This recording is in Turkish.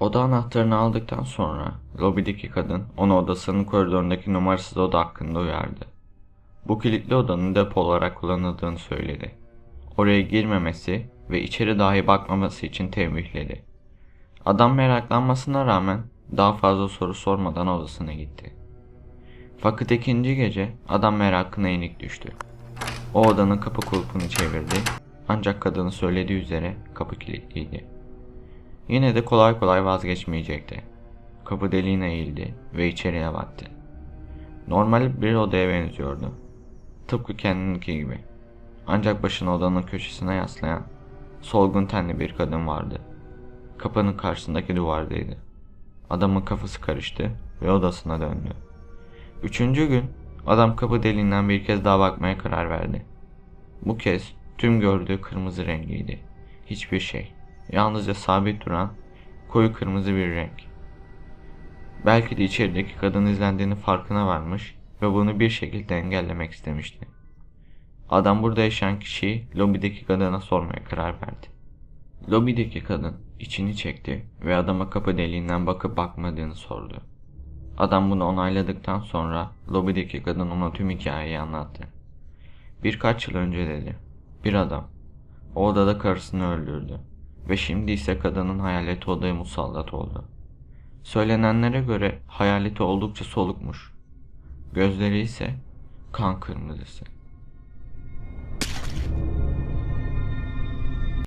Oda anahtarını aldıktan sonra lobideki kadın onu odasının koridorundaki numarasız oda hakkında uyardı. Bu kilitli odanın depo olarak kullanıldığını söyledi. Oraya girmemesi ve içeri dahi bakmaması için tembihledi. Adam meraklanmasına rağmen daha fazla soru sormadan odasına gitti. Fakat ikinci gece adam merakına yenik düştü. O odanın kapı kulpunu çevirdi ancak kadının söylediği üzere kapı kilitliydi. Yine de kolay kolay vazgeçmeyecekti. Kapı deliğine eğildi ve içeriye baktı. Normal bir odaya benziyordu. Tıpkı kendininki gibi. Ancak başını odanın köşesine yaslayan solgun tenli bir kadın vardı. Kapının karşısındaki duvardaydı. Adamın kafası karıştı ve odasına döndü. Üçüncü gün adam kapı deliğinden bir kez daha bakmaya karar verdi. Bu kez tüm gördüğü kırmızı rengiydi. Hiçbir şey. Yalnızca sabit duran koyu kırmızı bir renk. Belki de içerideki kadın izlendiğini farkına varmış ve bunu bir şekilde engellemek istemişti. Adam burada yaşayan kişiyi lobideki kadına sormaya karar verdi. Lobideki kadın içini çekti ve adama kapı deliğinden bakıp bakmadığını sordu. Adam bunu onayladıktan sonra lobideki kadın ona tüm hikayeyi anlattı. Birkaç yıl önce dedi. Bir adam o odada karısını öldürdü ve şimdi ise kadının hayaleti odaya musallat oldu. Söylenenlere göre hayaleti oldukça solukmuş. Gözleri ise kan kırmızısı.